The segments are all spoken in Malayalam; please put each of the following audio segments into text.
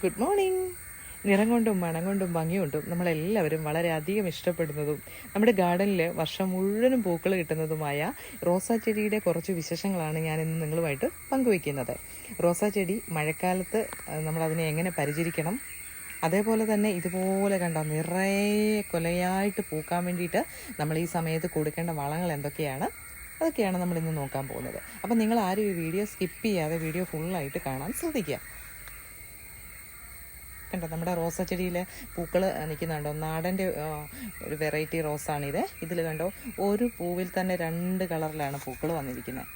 ഗുഡ് മോർണിംഗ് നിറം കൊണ്ടും മണം കൊണ്ടും ഭംഗി കൊണ്ടും നമ്മളെല്ലാവരും വളരെയധികം ഇഷ്ടപ്പെടുന്നതും നമ്മുടെ ഗാർഡനിൽ വർഷം മുഴുവനും പൂക്കൾ കിട്ടുന്നതുമായ റോസാ ചെടിയുടെ കുറച്ച് വിശേഷങ്ങളാണ് ഞാൻ ഇന്ന് നിങ്ങളുമായിട്ട് പങ്കുവയ്ക്കുന്നത്. റോസാ ചെടി മഴക്കാലത്ത് നമ്മളതിനെ എങ്ങനെ പരിചരിക്കണം? അതേപോലെ തന്നെ ഇതുപോലെ കണ്ട നിറയെ കൊലയായിട്ട് പൂക്കാൻ വേണ്ടിയിട്ട് നമ്മൾ ഈ സമയത്ത് കൊടുക്കേണ്ട വളങ്ങൾ എന്തൊക്കെയാണ്? അതൊക്കെയാണ് നമ്മളിന്ന് നോക്കാൻ പോകുന്നത്. അപ്പം നിങ്ങൾ ആരും ഈ വീഡിയോ സ്കിപ്പ് ചെയ്യാതെ വീഡിയോ ഫുള്ളായിട്ട് കാണാൻ ശ്രദ്ധിക്കുക. കണ്ടോ? നമ്മുടെ റോസ ചെടിയിൽ പൂക്കൾ നിൽക്കുന്നുണ്ടോ നാടന്റെ ഒരു വെറൈറ്റി റോസാണിത്. ഇതിൽ കണ്ടോ? ഒരു പൂവിൽ തന്നെ രണ്ട് കളറിലാണ് പൂക്കൾ വന്നിരിക്കുന്നത്.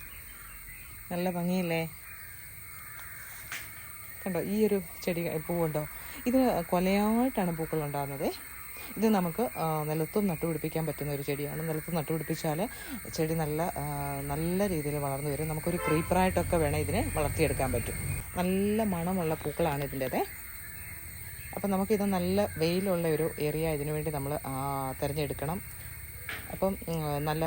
നല്ല ഭംഗിയില്ലേ? കണ്ടോ? ഈ ഒരു ചെടി പൂവുണ്ടോ ഇത് കൊലയായിട്ടാണ് പൂക്കൾ ഉണ്ടാകുന്നത് ഇത് നമുക്ക് നിലത്തും നട്ടുപിടിപ്പിക്കാൻ പറ്റുന്ന ഒരു ചെടിയാണ്. നിലത്ത് നട്ടുപിടിപ്പിച്ചാൽ ചെടി നല്ല നല്ല രീതിയിൽ വളർന്നു വരും. നമുക്കൊരു ക്രീപ്പറായിട്ടൊക്കെ വേണം ഇതിനെ വളർത്തിയെടുക്കാൻ പറ്റും. നല്ല മണമുള്ള പൂക്കളാണ് ഇതിന്റെത്. അപ്പം നമുക്കിത് നല്ല വെയിലുള്ള ഒരു ഏരിയ ഇതിനു വേണ്ടി നമ്മൾ തിരഞ്ഞെടുക്കണം. അപ്പം നല്ല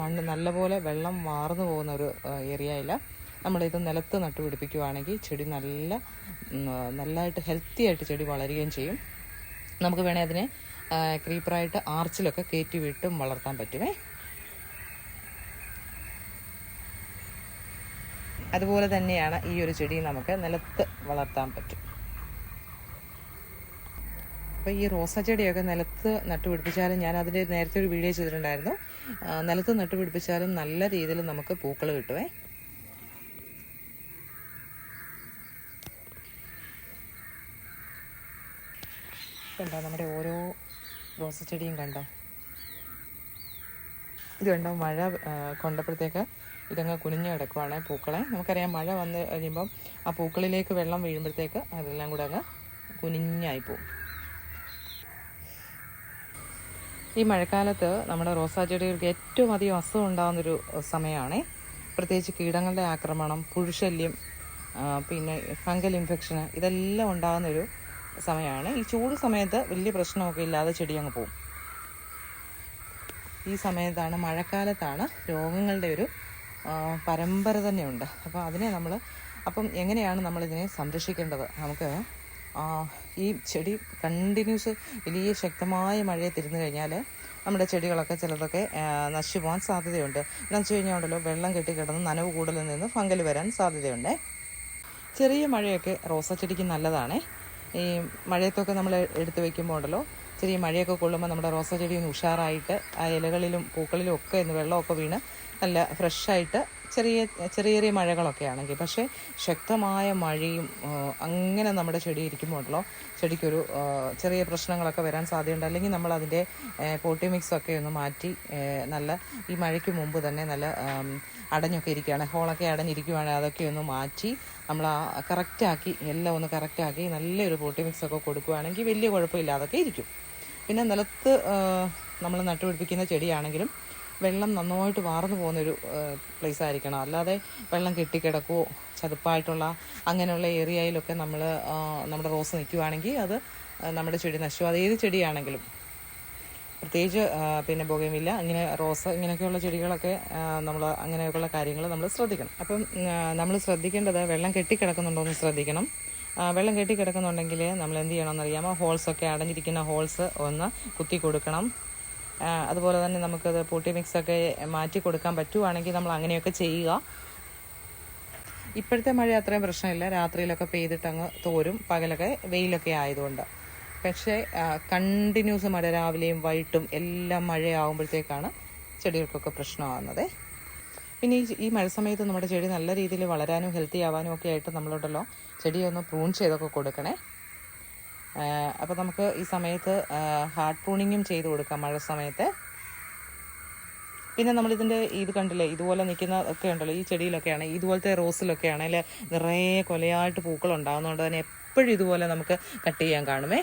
മണ്ണ് നല്ലപോലെ വെള്ളം മാർന്നു പോകുന്ന ഒരു ഏരിയയിൽ നമ്മളിത് നിലത്ത് നട്ടുപിടിപ്പിക്കുകയാണെങ്കിൽ ചെടി നല്ല നല്ലതായിട്ട് ഹെൽത്തി ആയിട്ട് ചെടി വളരുകയും ചെയ്യും. നമുക്ക് വേണേൽ അതിനെ ക്രീപ്പറായിട്ട് ആർച്ചിലൊക്കെ കയറ്റി വിട്ടും വളർത്താൻ പറ്റുമേ അതുപോലെ തന്നെയാണ് ഈ ഒരു ചെടി നമുക്ക് നിലത്ത് വളർത്താൻ പറ്റും. അപ്പോൾ ഈ റോസാ ചെടിയൊക്കെ നിലത്ത് നട്ടുപിടിപ്പിച്ചാലും ഞാൻ അതിന്റെ നേരത്തെ ഒരു വീഡിയോ ചെയ്തിട്ടുണ്ടായിരുന്നു. നിലത്ത് നട്ടുപിടിപ്പിച്ചാലും നല്ല രീതിയിൽ നമുക്ക് പൂക്കൾ കിട്ടുമേ കണ്ടോ നമ്മുടെ ഓരോ റോസാ ചെടിയും കണ്ടോ? ഇത് കണ്ടോ മഴ കൊണ്ടപ്പോഴത്തേക്ക് ഇതങ്ങ് കുനിഞ്ഞു കിടക്കുവാണ് പൂക്കളെ. നമുക്കറിയാം മഴ വന്ന് കഴിയുമ്പം ആ പൂക്കളിലേക്ക് വെള്ളം വീഴുമ്പോഴത്തേക്ക് അതെല്ലാം കൂടെ അങ്ങ് കുനിഞ്ഞായി പോകും ഈ മഴക്കാലത്ത് നമ്മുടെ റോസാ ചെടികൾക്ക് ഏറ്റവും അധികം അസുഖം ഉണ്ടാകുന്നൊരു സമയമാണ്. പ്രത്യേകിച്ച് കീടങ്ങളുടെ ആക്രമണം പുഴുശല്യം പിന്നെ ഫംഗൽ ഇൻഫെക്ഷന് ഇതെല്ലാം ഉണ്ടാകുന്നൊരു സമയമാണ്. ഈ ചൂട് സമയത്ത് വലിയ പ്രശ്നമൊക്കെ ഇല്ലാതെ ചെടി അങ്ങ് പോകും ഈ സമയത്താണ് മഴക്കാലത്താണ് രോഗങ്ങളുടെ ഒരു പരമ്പര തന്നെയുണ്ട്. അപ്പോൾ അതിനെ നമ്മൾ അപ്പം എങ്ങനെയാണ് നമ്മളിതിനെ സംരക്ഷിക്കേണ്ടത്? നമുക്ക് ഈ ചെടി കണ്ടിന്യൂസ് വലിയ ശക്തമായ മഴയെ തിരുന്നു കഴിഞ്ഞാൽ നമ്മുടെ ചെടികളൊക്കെ ചിലതൊക്കെ നശിച്ചു പോകാൻ സാധ്യതയുണ്ട്. എന്നു വെച്ച് കഴിഞ്ഞാൽ ഉണ്ടല്ലോ വെള്ളം കെട്ടി കിടന്ന് നനവ് കൂടുതൽ നിന്ന് ഫംഗൽ വരാൻ സാധ്യതയുണ്ട്. ചെറിയ മഴയൊക്കെ റോസാ ചെടിക്ക് നല്ലതാണ്. ഈ മഴയത്തൊക്കെ നമ്മൾ എടുത്തു വെക്കുമ്പോൾ ഉണ്ടല്ലോ ചെറിയ മഴയൊക്കെ കൊള്ളുമ്പോൾ നമ്മുടെ റോസാ ചെടി ഒന്ന് ഉഷാറായിട്ട് ആ ഇലകളിലും പൂക്കളിലും ഒക്കെ ഇന്ന് വെള്ളമൊക്കെ വീണ് നല്ല ഫ്രഷായിട്ട് ചെറിയ ചെറിയ ചെറിയ മഴകളൊക്കെ ആണെങ്കിൽ. പക്ഷേ ശക്തമായ മഴയും അങ്ങനെ നമ്മുടെ ചെടി ഇരിക്കുമ്പോഴല്ലോ ചെടിക്കൊരു ചെറിയ പ്രശ്നങ്ങളൊക്കെ വരാൻ സാധ്യതയുണ്ട്. അല്ലെങ്കിൽ നമ്മൾ അതിന്റെ പോട്ടി മിക്സ് ഒക്കെ ഒന്ന് മാറ്റി നല്ല ഈ മഴയ്ക്ക് മുമ്പ് തന്നെ നല്ല അടഞ്ഞൊക്കെ ഇരിക്കുകയാണ്. ഹോളൊക്കെ അടഞ്ഞിരിക്കുകയാണെങ്കിൽ അതൊക്കെ ഒന്ന് മാറ്റി നമ്മൾ ആ കറക്റ്റാക്കി എല്ലാം ഒന്ന് കറക്റ്റാക്കി നല്ലൊരു പോട്ടി മിക്സ് ഒക്കെ കൊടുക്കുകയാണെങ്കിൽ വലിയ കുഴപ്പമില്ലാതൊക്കെ ഇരിക്കും. പിന്നെ നിലത്ത് നമ്മൾ നട്ടുപിടിപ്പിക്കുന്ന ചെടിയാണെങ്കിലും വെള്ളം നന്നായിട്ട് വാർന്നു പോകുന്നൊരു പ്ലേസ് ആയിരിക്കണം. അല്ലാതെ വെള്ളം കെട്ടിക്കിടക്കുവോ ചതുപ്പായിട്ടുള്ള അങ്ങനെയുള്ള ഏരിയയിലൊക്കെ നമ്മൾ നമ്മുടെ റോസ് നിൽക്കുകയാണെങ്കിൽ അത് നമ്മുടെ ചെടി നശിച്ചു അത് ഏത് ചെടിയാണെങ്കിലും. പ്രത്യേകിച്ച് പിന്നെ പുകയുമില്ല ഇങ്ങനെ റോസ് ഇങ്ങനെയൊക്കെയുള്ള ചെടികളൊക്കെ നമ്മൾ അങ്ങനെയൊക്കെയുള്ള കാര്യങ്ങൾ നമ്മൾ ശ്രദ്ധിക്കണം. അപ്പം നമ്മൾ ശ്രദ്ധിക്കേണ്ടത് വെള്ളം കെട്ടിക്കിടക്കുന്നുണ്ടോ എന്ന് ശ്രദ്ധിക്കണം വെള്ളം കെട്ടിക്കിടക്കുന്നുണ്ടെങ്കിൽ നമ്മൾ എന്ത് ചെയ്യണമെന്ന് അറിയാമോ ഹോൾസൊക്കെ അടഞ്ഞിരിക്കുന്ന ഹോൾസ് ഒന്ന് കുത്തി കൊടുക്കണം. അതുപോലെ തന്നെ നമുക്കത് പൂട്ടി മിക്സൊക്കെ മാറ്റി കൊടുക്കാൻ പറ്റുവാണെങ്കിൽ നമ്മൾ അങ്ങനെയൊക്കെ ചെയ്യുക. ഇപ്പോഴത്തെ മഴ അത്രയും പ്രശ്നമില്ല. രാത്രിയിലൊക്കെ പെയ്തിട്ട് അങ്ങ് തോരും. പകലൊക്കെ വെയിലൊക്കെ ആയതുകൊണ്ട്. പക്ഷേ കണ്ടിന്യൂസ് മഴ രാവിലെയും വൈകിട്ടും എല്ലാം മഴയാകുമ്പോഴത്തേക്കാണ് ചെടികൾക്കൊക്കെ പ്രശ്നമാകുന്നത്. പിന്നെ ഈ ഈ മഴ സമയത്ത് നമ്മുടെ ചെടി നല്ല രീതിയിൽ വളരാനും ഹെൽത്തി ആവാനും ഒക്കെ ആയിട്ട് നമ്മളുണ്ടല്ലോ ചെടിയൊന്ന് പ്രൂൺ ചെയ്തൊക്കെ കൊടുക്കണേ. അപ്പോൾ നമുക്ക് ഈ സമയത്ത് ഹാർഡ് പ്രൂണിങ്ങും ചെയ്ത് കൊടുക്കാം മഴ സമയത്ത്. പിന്നെ നമ്മളിതിന്റെ ഇത് കണ്ടില്ലേ ഇതുപോലെ നിൽക്കുന്ന ഒക്കെ ഉണ്ടല്ലോ ഈ ചെടിയിലൊക്കെയാണ് ഇതുപോലത്തെ റോസിലൊക്കെ ആണെങ്കിൽ നിറയെ കൊലയായിട്ട് പൂക്കൾ ഉണ്ടാകുന്നതുകൊണ്ട് തന്നെ എപ്പോഴും ഇതുപോലെ നമുക്ക് കട്ട് ചെയ്യാൻ കാണുമേ.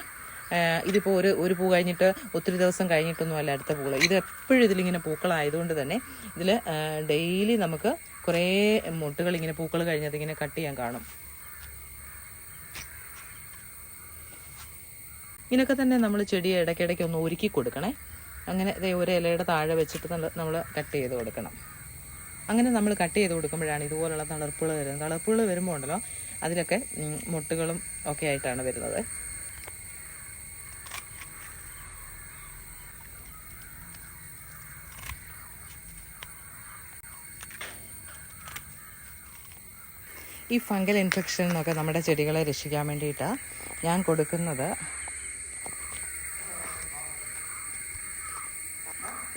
ഇതിപ്പോൾ ഒരു ഒരു പൂ കഴിഞ്ഞിട്ട് ഒത്തിരി ദിവസം കഴിഞ്ഞിട്ടൊന്നും അല്ല അടുത്ത പൂക്കൾ ഇത് എപ്പോഴും ഇതിലിങ്ങനെ പൂക്കളായതുകൊണ്ട് തന്നെ ഇതിൽ ഡെയിലി നമുക്ക് കുറേ മുട്ടുകൾ ഇങ്ങനെ പൂക്കൾ കഴിഞ്ഞതിങ്ങനെ കട്ട് ചെയ്യാൻ കാണും. ഇങ്ങനെയൊക്കെ തന്നെ നമ്മൾ ചെടി ഇടയ്ക്കിടയ്ക്ക് ഒന്ന് ഒരുക്കി കൊടുക്കണേ. അങ്ങനെ ഒരു ഇലയുടെ താഴെ വെച്ചിട്ട് നമ്മൾ കട്ട് ചെയ്ത് കൊടുക്കണം. അങ്ങനെ നമ്മൾ കട്ട് ചെയ്ത് കൊടുക്കുമ്പോഴാണ് ഇതുപോലുള്ള തളർപ്പുകൾ വരുന്നത്. തളർപ്പുകൾ വരുമ്പോൾ ഉണ്ടല്ലോ അതിലൊക്കെ മുട്ടുകളും ഒക്കെ ആയിട്ടാണ് വരുന്നത്. ഈ ഫംഗൽ ഇൻഫെക്ഷൻ എന്നൊക്കെ നമ്മുടെ ചെടികളെ രക്ഷിക്കാൻ വേണ്ടിയിട്ട് ഞാൻ കൊടുക്കുന്നത്.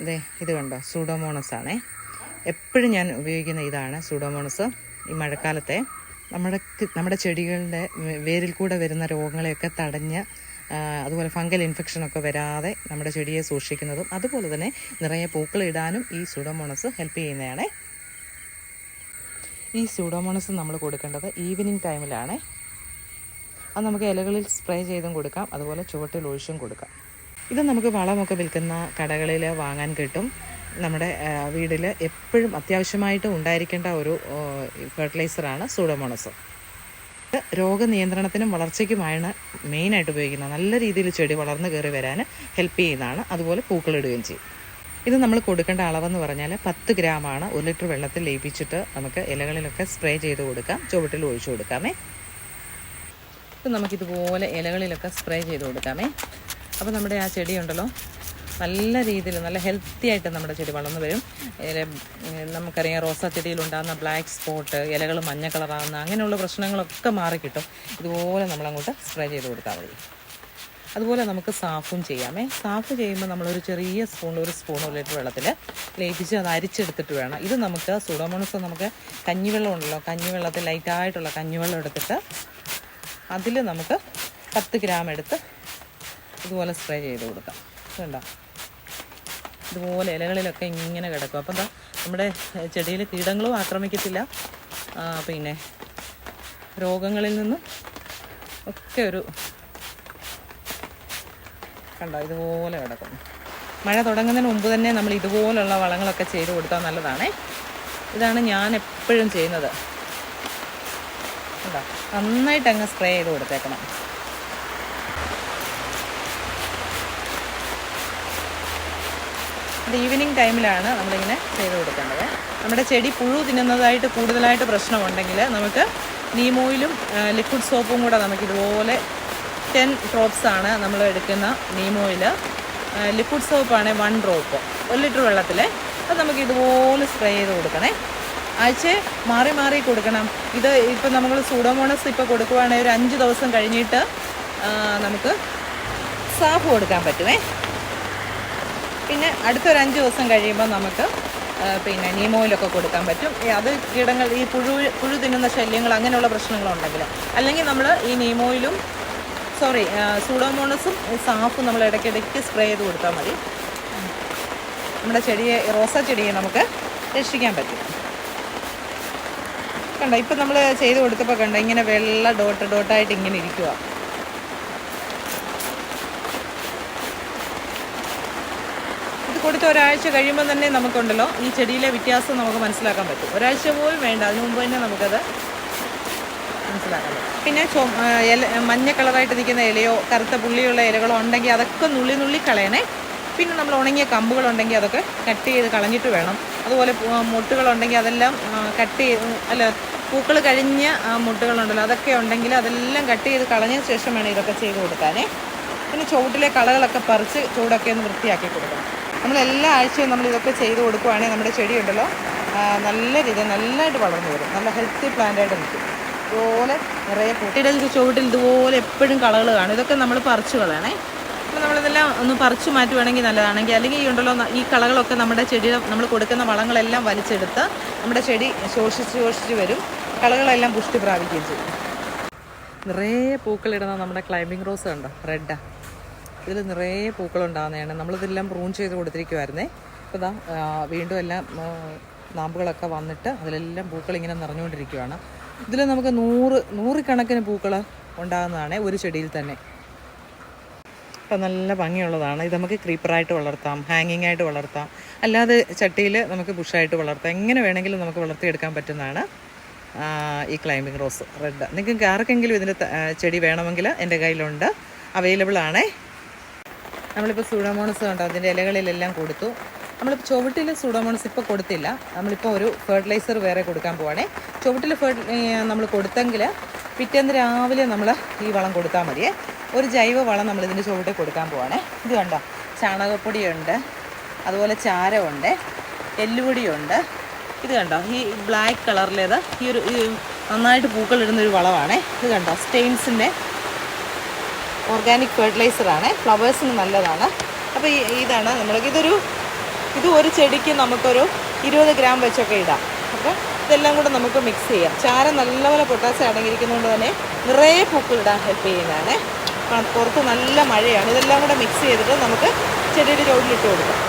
ദേ ഇത് കണ്ടോ? സൂഡോമോണസ് ആണേ. എപ്പോഴും ഞാൻ ഉപയോഗിക്കുന്ന ഇതാണ് സൂഡോമോണസ് ഈ മഴക്കാലത്തെ നമ്മുടെ നമ്മുടെ ചെടികളുടെ വേരിൽ കൂടെ വരുന്ന രോഗങ്ങളെയൊക്കെ തടഞ്ഞ് അതുപോലെ ഫംഗൽ ഇൻഫെക്ഷനൊക്കെ വരാതെ നമ്മുടെ ചെടിയെ സൂക്ഷിക്കുന്നതും അതുപോലെ തന്നെ നിറയെ പൂക്കളിടാനും ഈ സൂഡോമോണസ് ഹെൽപ്പ് ചെയ്യുന്നതാണേ. ഈ സൂഡോമോണസ് നമ്മൾ കൊടുക്കേണ്ടത് ഈവനിങ് ടൈമിലാണ്. അത് നമുക്ക് ഇലകളിൽ സ്പ്രേ ചെയ്തും കൊടുക്കാം അതുപോലെ ചുവട്ടിൽ ഒഴിച്ചും കൊടുക്കാം. ഇത് നമുക്ക് വളമൊക്കെ വിൽക്കുന്ന കടകളിൽ വാങ്ങാൻ കിട്ടും. നമ്മുടെ വീടിൽ എപ്പോഴും അത്യാവശ്യമായിട്ട് ഉണ്ടായിരിക്കേണ്ട ഒരു ഫെർട്ടിലൈസറാണ് സൂഡോമോണസ് രോഗനിയന്ത്രണത്തിനും വളർച്ചയ്ക്കുമാണ് മെയിനായിട്ട് ഉപയോഗിക്കുന്നത്. നല്ല രീതിയിൽ ചെടി വളർന്നു കയറി വരാൻ ഹെൽപ്പ് ചെയ്യുന്നതാണ്. അതുപോലെ പൂക്കളിടുകയും ചെയ്യും. ഇത് നമ്മൾ കൊടുക്കേണ്ട അളവെന്ന് പറഞ്ഞാൽ പത്ത് ഗ്രാമാണ് ഒരു ലിറ്റർ വെള്ളത്തിൽ ലയിപ്പിച്ചിട്ട് നമുക്ക് ഇലകളിലൊക്കെ സ്പ്രേ ചെയ്ത് കൊടുക്കാം. ചുവട്ടിൽ ഒഴിച്ചു കൊടുക്കാമേ. ഇത് നമുക്കിതുപോലെ ഇലകളിലൊക്കെ സ്പ്രേ ചെയ്ത് കൊടുക്കാമേ. അപ്പോൾ നമ്മുടെ ആ ചെടി ഉണ്ടല്ലോ. നല്ല രീതിയിൽ നല്ല ഹെൽത്തി ആയിട്ട് നമ്മുടെ ചെടി വളർന്നു വരും. നമുക്കറിയാം റോസാ ചെടിയിലുണ്ടാകുന്ന ബ്ലാക്ക് സ്പോട്ട് ഇലകൾ മഞ്ഞ കളറാകുന്ന അങ്ങനെയുള്ള പ്രശ്നങ്ങളൊക്കെ മാറിക്കിട്ടും ഇതുപോലെ നമ്മളങ്ങോട്ട് സ്പ്രേ ചെയ്ത് കൊടുത്താൽ മതി. അതുപോലെ നമുക്ക് സാഫും ചെയ്യാമേ. സാഫ് ചെയ്യുമ്പോൾ നമ്മളൊരു ചെറിയ സ്പൂൺ ഒരു സ്പൂൺ വെള്ളത്തിൽ ലയിപ്പിച്ച് അത് അരിച്ചെടുത്തിട്ട് വേണം. ഇത് നമുക്ക് സുഡോമോണസ് നമുക്ക് കഞ്ഞിവെള്ളം ഉണ്ടല്ലോ. കഞ്ഞിവെള്ളത്തിൽ ലൈറ്റായിട്ടുള്ള കഞ്ഞിവെള്ളം എടുത്തിട്ട് അതിൽ നമുക്ക് പത്ത് ഗ്രാം എടുത്ത് ഇതുപോലെ സ്പ്രേ ചെയ്ത് കൊടുക്കാം. കണ്ടോ? ഇതുപോലെ ഇലകളിലൊക്കെ ഇങ്ങനെ കിടക്കും. അപ്പം എന്താ നമ്മുടെ ചെടിയിൽ കീടങ്ങളും ആക്രമിക്കത്തില്ല. പിന്നെ രോഗങ്ങളിൽ നിന്നും ഒക്കെ ഒരു കണ്ടോ? ഇതുപോലെ കിടക്കും മഴ തുടങ്ങുന്നതിന് മുമ്പ് തന്നെ നമ്മൾ ഇതുപോലുള്ള വളങ്ങളൊക്കെ ചെയ്ത് കൊടുത്താൽ നല്ലതാണേ. ഇതാണ് ഞാൻ എപ്പോഴും ചെയ്യുന്നത്. കണ്ടോ? നന്നായിട്ട് അങ്ങ് സ്പ്രേ ചെയ്ത് കൊടുത്തേക്കണം. ഇത് ഈവനിങ് ടൈമിലാണ് നമ്മളിങ്ങനെ ചെയ്ത് കൊടുക്കേണ്ടത്. നമ്മുടെ ചെടി പുഴു തിന്നുന്നതായിട്ട് കൂടുതലായിട്ട് പ്രശ്നമുണ്ടെങ്കിൽ നമുക്ക് നീമോയിലും ലിക്വിഡ് സോപ്പും കൂടെ നമുക്ക് ഇതുപോലെ ടെൻ ഡ്രോപ്സ് ആണ് നമ്മൾ എടുക്കുന്ന നീമോയിൽ ലിക്വിഡ് സോപ്പാണ് വൺ ഡ്രോപ്പ് ഒരു ലിറ്റർ വെള്ളത്തിൽ അത് നമുക്ക് ഇതുപോലെ സ്പ്രേ ചെയ്ത് കൊടുക്കണേ. ആഴ്ച മാറി മാറി കൊടുക്കണം. ഇത് ഇപ്പം നമ്മൾ സൂഡോമോണസ് ഇപ്പോൾ കൊടുക്കുവാണെങ്കിൽ ഒരു അഞ്ച് ദിവസം കഴിഞ്ഞിട്ട് നമുക്ക് സാഫ് കൊടുക്കാൻ പറ്റുമേ പിന്നെ അടുത്തൊരു അഞ്ച് ദിവസം കഴിയുമ്പോൾ നമുക്ക് പിന്നെ നീമോയിലൊക്കെ കൊടുക്കാൻ പറ്റും. അത് കീടങ്ങൾ ഈ പുഴു പുഴു തിന്നുന്ന ശല്യങ്ങൾ അങ്ങനെയുള്ള പ്രശ്നങ്ങളുണ്ടെങ്കിൽ. അല്ലെങ്കിൽ നമ്മൾ ഈ നീമോയിലും സോറി സൂഡോമോണസും സാഫും നമ്മൾ ഇടയ്ക്കിടയ്ക്ക് സ്പ്രേ ചെയ്ത് കൊടുത്താൽ മതി. നമ്മുടെ ചെടിയെ റോസാ ചെടിയെ നമുക്ക് രക്ഷിക്കാൻ പറ്റും. കണ്ടോ ഇപ്പം നമ്മൾ ചെയ്ത് കൊടുത്തപ്പോൾ കണ്ടോ ഇങ്ങനെ വെള്ള ഡോട്ട് ഡോട്ടായിട്ട് ഇങ്ങനെ ഇരിക്കുക കൊടുത്ത ഒരാഴ്ച കഴിയുമ്പോൾ തന്നെ നമുക്കുണ്ടല്ലോ ഈ ചെടിയിലെ വ്യത്യാസം നമുക്ക് മനസ്സിലാക്കാൻ പറ്റും. ഒരാഴ്ച പോലും വേണ്ട. അതിന് മുമ്പ് തന്നെ നമുക്കത് മനസ്സിലാക്കാൻ പറ്റും. പിന്നെ ചൊ ഇല മഞ്ഞ കളറായിട്ട് നിൽക്കുന്ന ഇലയോ കറുത്ത പുള്ളിയുള്ള ഇലകളോ ഉണ്ടെങ്കിൽ അതൊക്കെ നുള്ളി നുള്ളി കളയണേ. പിന്നെ നമ്മൾ ഉണങ്ങിയ കമ്പുകളുണ്ടെങ്കിൽ അതൊക്കെ കട്ട് ചെയ്ത് കളഞ്ഞിട്ട് വേണം. അതുപോലെ മുട്ടുകളുണ്ടെങ്കിൽ അതെല്ലാം കട്ട് ചെയ്ത് അല്ല പൂക്കൾ കഴിഞ്ഞ മുട്ടുകളുണ്ടല്ലോ അതൊക്കെ ഉണ്ടെങ്കിൽ അതെല്ലാം കട്ട് ചെയ്ത് കളഞ്ഞ ശേഷം വേണം ഇതൊക്കെ ചെയ്ത് കൊടുക്കാനേ. പിന്നെ ചുവട്ടിലെ കളകളൊക്കെ പറിച്ച് ചൂടൊക്കെ ഒന്ന് വൃത്തിയാക്കി കൊടുക്കണം. നമ്മൾ എല്ലാ ആഴ്ചയും നമ്മൾ ഇതൊക്കെ ചെയ്ത് കൊടുക്കുവാണെങ്കിൽ നമ്മുടെ ചെടി ഉണ്ടല്ലോ നല്ല രീതിയിൽ നല്ലതായിട്ട് വളർന്നു വരും. നല്ല ഹെൽത്തി പ്ലാന്റായിട്ട് നിൽക്കും. ഇതുപോലെ നിറയെ പൊട്ടിയുടെ ചുവട്ടിൽ ഇതുപോലെ എപ്പോഴും കളകൾ കാണും. ഇതൊക്കെ നമ്മൾ പറിച്ചു കളയണേ. അപ്പോൾ നമ്മളിതെല്ലാം ഒന്ന് പറിച്ചു മാറ്റുവാണെങ്കിൽ നല്ലതാണെങ്കിൽ അല്ലെങ്കിൽ ഈ ഉണ്ടല്ലോ ഈ കളകളൊക്കെ നമ്മുടെ ചെടി നമ്മൾ കൊടുക്കുന്ന വളങ്ങളെല്ലാം വലിച്ചെടുത്ത് നമ്മുടെ ചെടി ശോഷിച്ച് ശോഷിച്ച് വരും. കളകളെല്ലാം പുഷ്ടി പ്രാപിക്കുകയും ചെയ്യും. നിറയെ പൂക്കളിടുന്ന നമ്മുടെ ക്ലൈമ്പിംഗ് റോസ് കണ്ടോ? റെഡാ ഇതിൽ നിറയെ പൂക്കളുണ്ടാകുന്നതാണ്. നമ്മളിതെല്ലാം പ്രൂൺ ചെയ്ത് കൊടുത്തിരിക്കുമായിരുന്നേ അപ്പോൾ ഇതാ വീണ്ടും എല്ലാം നാമ്പുകളൊക്കെ വന്നിട്ട് അതിലെല്ലാം പൂക്കൾ ഇങ്ങനെ നിറഞ്ഞുകൊണ്ടിരിക്കുകയാണ് ഇതിൽ നമുക്ക് നൂറ് നൂറുകണക്കിന് പൂക്കൾ ഉണ്ടാകുന്നതാണ് ഒരു ചെടിയിൽ തന്നെ. അപ്പം നല്ല ഭംഗിയുള്ളതാണ്. ഇത് നമുക്ക് ക്രീപ്പറായിട്ട് വളർത്താം ഹാങ്ങിങ് ആയിട്ട് വളർത്താം. അല്ലാതെ ചട്ടിയിൽ നമുക്ക് ബുഷായിട്ട് വളർത്താം. എങ്ങനെ വേണമെങ്കിലും നമുക്ക് വളർത്തിയെടുക്കാൻ പറ്റുന്നതാണ് ഈ ക്ലൈമ്പിംഗ് റോസ് റെഡ്. നിങ്ങൾക്ക് ആർക്കെങ്കിലും ഇതിന്റെ ചെടി വേണമെങ്കിൽ എന്റെ കയ്യിലുണ്ട്. അവൈലബിൾ ആണേ നമ്മളിപ്പോൾ സൂഡോമോണസ് കണ്ടോ? അതിന്റെ ഇലകളിലെല്ലാം കൊടുത്തു. നമ്മൾ ചുവട്ടിൽ സൂഡോമോണസ് ഇപ്പോൾ കൊടുത്തില്ല. നമ്മളിപ്പോൾ ഒരു ഫെർട്ടിലൈസർ വേറെ കൊടുക്കാൻ പോവാണേ. ചുവട്ടിൽ നമ്മൾ കൊടുത്തെങ്കിൽ പിറ്റേന്ന് രാവിലെ നമ്മൾ ഈ വളം കൊടുത്താൽ മതിയേ. ഒരു ജൈവ വളം നമ്മൾ ചുവട്ടിൽ കൊടുക്കാൻ പോവാണേ. ഇത് കണ്ടോ? ചാണകപ്പൊടിയുണ്ട്. അതുപോലെ ചാരമുണ്ട് എല്ലുപൊടിയുണ്ട്. ഇത് കണ്ടോ? ഈ ബ്ലാക്ക് കളറിലേത് ഈ ഒരു നന്നായിട്ട് പൂക്കളിടുന്നൊരു വളമാണേ ഇത് കണ്ടോ? സ്റ്റെയിൻസിന്റെ ഓർഗാനിക് ഫെർട്ടിലൈസറാണ് ഫ്ലവേഴ്സിന് നല്ലതാണ്. അപ്പോൾ ഇതാണ് നമ്മൾ ഇതൊരു ഇത് ഒരു ചെടിക്ക് നമുക്കൊരു ഇരുപത് ഗ്രാം വെച്ചൊക്കെ ഇടാം. അപ്പോൾ ഇതെല്ലാം കൂടെ നമുക്ക് മിക്സ് ചെയ്യാം. ചാരം നല്ലപോലെ പൊട്ടാസ്യം അടങ്ങിയിരിക്കുന്നതുകൊണ്ട് തന്നെ നിറയെ പൂക്കൾ ഇടാൻ ഹെൽപ്പ് ചെയ്യുന്നതാണ്. പുറത്ത് നല്ല മഴയാണ്. ഇതെല്ലാം കൂടെ മിക്സ് ചെയ്തിട്ട് നമുക്ക് ചെടിയുടെ ചുവടിലിട്ട് കൊടുക്കാം.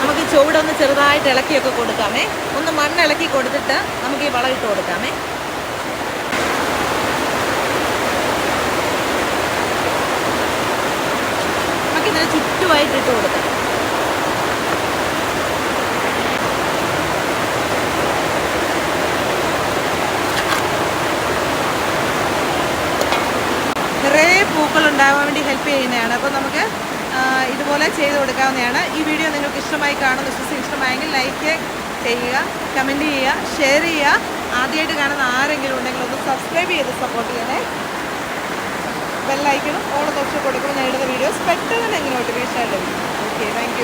നമുക്ക് ചുവടൊന്ന് ചെറുതായിട്ട് ഇളക്കിയൊക്കെ കൊടുക്കാമേ. ഒന്ന് മണ്ണ് ഇളക്കി കൊടുത്തിട്ട് നമുക്ക് ഈ വളം ഇട്ട് കൊടുക്കാമേ. നമുക്ക് ഇതിന് ചുറ്റുമായിട്ട് ഇട്ട് കൊടുക്കാം. നിറയെ പൂക്കൾ ഉണ്ടാവാൻ വേണ്ടി ഹെൽപ്പ് ചെയ്യുന്നതാണ്. അപ്പോൾ നമുക്ക് ഇതുപോലെ ചെയ്ത് കൊടുക്കാവുന്നതാണ്. ഈ വീഡിയോ നിങ്ങൾക്ക് ഇഷ്ടമായി കാണും വിശ്വസിച്ച് ഇഷ്ടമായെങ്കിൽ ലൈക്ക് ചെയ്യുക കമന്റ് ചെയ്യുക ഷെയർ ചെയ്യുക. ആദ്യമായിട്ട് കാണുന്ന ആരെങ്കിലും ഉണ്ടെങ്കിൽ ഒന്ന് സബ്സ്ക്രൈബ് ചെയ്ത് സപ്പോർട്ട് ചെയ്യണേ. ബെല്ലൈക്കണം ഓൾ ഓപ്ഷൻ കൊടുക്കുമ്പോൾ ഇടുന്ന വീഡിയോസ് പെട്ടെന്ന് തന്നെ നോട്ടിഫിക്കേഷൻ ലഭിക്കും. Okay thank